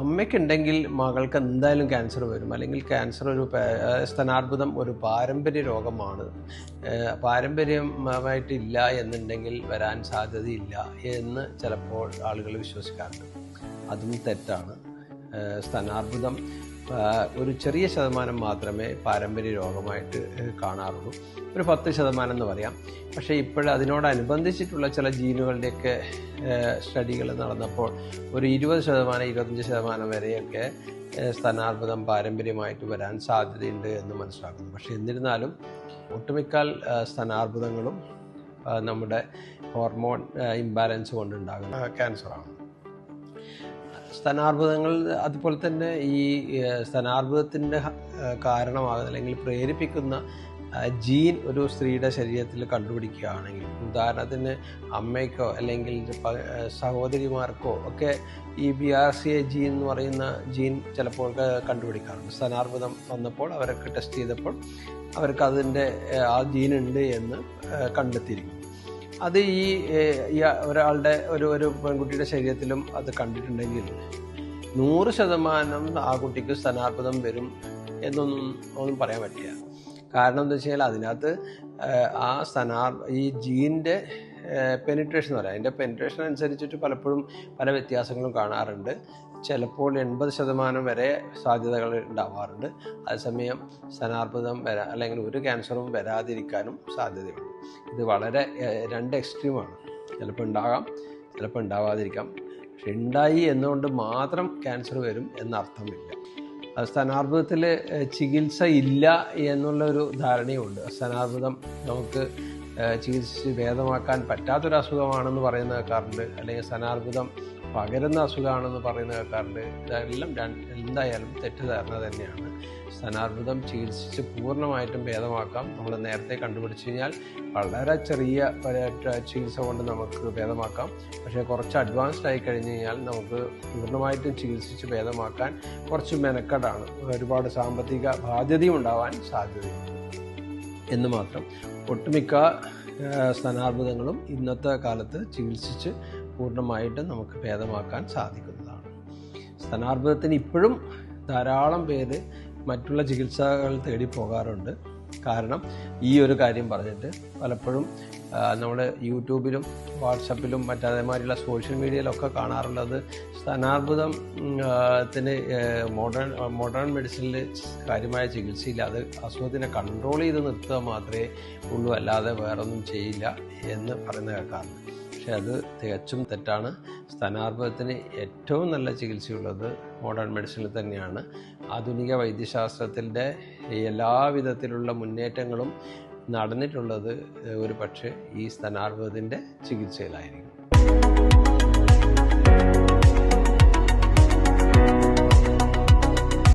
അമ്മയ്ക്കുണ്ടെങ്കിൽ മകൾക്ക് എന്തായാലും ക്യാൻസർ വരും. അല്ലെങ്കിൽ ക്യാൻസർ ഒരു സ്തനാർബുദം ഒരു പാരമ്പര്യ രോഗമാണ്. പാരമ്പര്യമായിട്ടില്ല എന്നുണ്ടെങ്കിൽ വരാൻ സാധ്യതയില്ല എന്ന് ചിലപ്പോൾ ആളുകൾ വിശ്വസിക്കാറുണ്ട്. അതും തെറ്റാണ്. സ്തനാർബുദം ഒരു ചെറിയ ശതമാനം മാത്രമേ പാരമ്പര്യ രോഗമായിട്ട് കാണാറുള്ളൂ. ഒരു പത്ത് ശതമാനം എന്ന് പറയാം. പക്ഷേ ഇപ്പോൾ അതിനോടനുബന്ധിച്ചിട്ടുള്ള ചില ജീനുകളുടെയൊക്കെ സ്റ്റഡികൾ നടന്നപ്പോൾ ഒരു ഇരുപത് ശതമാനം ഇരുപത്തഞ്ച് ശതമാനം വരെയൊക്കെ സ്ഥാനാർബുദം പാരമ്പര്യമായിട്ട് വരാൻ സാധ്യതയുണ്ട് എന്ന് മനസ്സിലാക്കുന്നു. പക്ഷേ എന്നിരുന്നാലും ഒട്ടുമിക്കാൽ സ്ഥാനാർബുദങ്ങളും നമ്മുടെ ഹോർമോൺ ഇംബാലൻസ് കൊണ്ടുണ്ടാകുന്ന ക്യാൻസറാണ്. സ്തനാർബുദങ്ങൾ അതുപോലെ തന്നെ ഈ സ്തനാർബുദത്തിന്റെ കാരണമാകുന്ന അല്ലെങ്കിൽ പ്രേരിപ്പിക്കുന്ന ജീൻ ഒരു സ്ത്രീയുടെ ശരീരത്തിൽ കണ്ടുപിടിക്കുകയാണെങ്കിൽ ഉദാഹരണത്തിന് അമ്മയ്ക്കോ അല്ലെങ്കിൽ സഹോദരിമാർക്കോ ഒക്കെ ഈ B R C A gene എന്ന് പറയുന്ന ജീൻ ചിലപ്പോൾ കണ്ടുപിടിക്കാറുണ്ട്. സ്തനാർബുദം വന്നപ്പോൾ അവരൊക്കെ ടെസ്റ്റ് ചെയ്തപ്പോൾ അവർക്ക് അതിന്റെ ആ ജീൻ ഉണ്ട് എന്ന് ഏഹ്, കണ്ടെത്തിയിരിക്കുന്നു. അത് ഈ ഒരാളുടെ ഒരു ഒരു പെൺകുട്ടിയുടെ ശരീരത്തിലും അത് കണ്ടിട്ടുണ്ടെങ്കിൽ നൂറ് ശതമാനം ആ കുട്ടിക്ക് സ്തനാർബുദം വരും എന്നൊന്നും ഒന്നും പറയാൻ പറ്റില്ല. കാരണം എന്താ വെച്ച് കഴിഞ്ഞാൽ അതിനകത്ത് ആ സ്തനാർ ഈ ജീന്റെ പെനിട്രേഷൻ എന്ന് പറയാം. അതിന്റെ പെനിട്രേഷൻ അനുസരിച്ചിട്ട് പലപ്പോഴും പല വ്യത്യാസങ്ങളും കാണാറുണ്ട്. ചിലപ്പോൾ എൺപത് ശതമാനം വരെ സാധ്യതകൾ ഉണ്ടാവാറുണ്ട്. അതേസമയം സ്തനാർബുദം വരാ അല്ലെങ്കിൽ ഒരു ക്യാൻസറും വരാതിരിക്കാനും സാധ്യതയുണ്ട്. ഇത് വളരെ രണ്ട് എക്സ്ട്രീമാണ് ചിലപ്പോൾ ഉണ്ടാകാം ചിലപ്പോൾ ഉണ്ടാവാതിരിക്കാം. പക്ഷെ ഉണ്ടായി എന്നുകൊണ്ട് മാത്രം ക്യാൻസർ വരും എന്നർത്ഥമില്ല. അത് സ്തനാർബുദത്തിൽ ചികിത്സ ഇല്ല എന്നുള്ളൊരു ധാരണയുണ്ട്. സ്ഥാനാർബുദം നമുക്ക് ചികിത്സിച്ച് ഭേദമാക്കാൻ പറ്റാത്തൊരു അസുഖമാണെന്ന് പറയുന്ന കേൾക്കാറുണ്ട്. അല്ലെങ്കിൽ സ്തനാർബുദം പകരുന്ന അസുഖമാണെന്ന് പറയുന്ന കേൾക്കാറുണ്ട്. ഇതെല്ലാം എന്തായാലും തെറ്റിദ്ധാരണ തന്നെയാണ്. സ്തനാർബുദം ചികിത്സിച്ച് പൂർണമായിട്ടും ഭേദമാക്കാം. നമ്മൾ നേരത്തെ കണ്ടുപിടിച്ച് കഴിഞ്ഞാൽ വളരെ ചെറിയ ചികിത്സ കൊണ്ട് നമുക്ക് ഭേദമാക്കാം. പക്ഷേ കുറച്ച് അഡ്വാൻസ്ഡ് ആയി കഴിഞ്ഞ് കഴിഞ്ഞാൽ നമുക്ക് പൂർണമായിട്ടും ചികിത്സിച്ച് ഭേദമാക്കാൻ കുറച്ച് മെനക്കെടാണ് ഒരുപാട് സാമ്പത്തിക ബാധ്യതയും ഉണ്ടാവാൻ സാധ്യതയുണ്ട്. എന്ന് മാത്രം. ഒട്ടുമിക്ക സ്തനാർബുദങ്ങളും ഇന്നത്തെ കാലത്ത് ചികിത്സിച്ച് പൂർണമായിട്ട് നമുക്ക് ഭേദമാക്കാൻ സാധിക്കുന്നതാണ്. സ്തനാർബുദത്തിന് ഇപ്പോഴും ധാരാളം പേര് മറ്റുള്ള ചികിത്സകൾ തേടി പോകാറുണ്ട്. കാരണം ഈ ഒരു കാര്യം പറഞ്ഞിട്ട് പലപ്പോഴും നമ്മൾ യൂട്യൂബിലും വാട്സപ്പിലും മറ്റതേമാതിരിയുള്ള സോഷ്യൽ മീഡിയയിലൊക്കെ കാണാറുള്ളത് സ്ഥാനാർബുദത്തിന് ത്തിന് മോഡേൺ മോഡേൺ മെഡിസിനിൽ കാര്യമായ ചികിത്സയില്ല. അത് അസുഖത്തിനെ കൺട്രോൾ ചെയ്ത് നിർത്തുക മാത്രമേ ഉള്ളൂ. അല്ലാതെ വേറൊന്നും ചെയ്യില്ല എന്ന് പറയുന്ന കേൾക്കാറുണ്ട്. പക്ഷെ അത് തികച്ചും തെറ്റാണ്. സ്ഥാനാർബുദത്തിന് ഏറ്റവും നല്ല ചികിത്സയുള്ളത് മോഡേൺ മെഡിസിനിൽ തന്നെയാണ്. ആധുനിക വൈദ്യശാസ്ത്രത്തിന്റെ എല്ലാവിധത്തിലുള്ള മുന്നേറ്റങ്ങളും നടന്നിട്ടുള്ളത് ഒരു പക്ഷേ ഈ സ്ഥാനാർബുദത്തിന്റെ ചികിത്സയിലായിരിക്കും.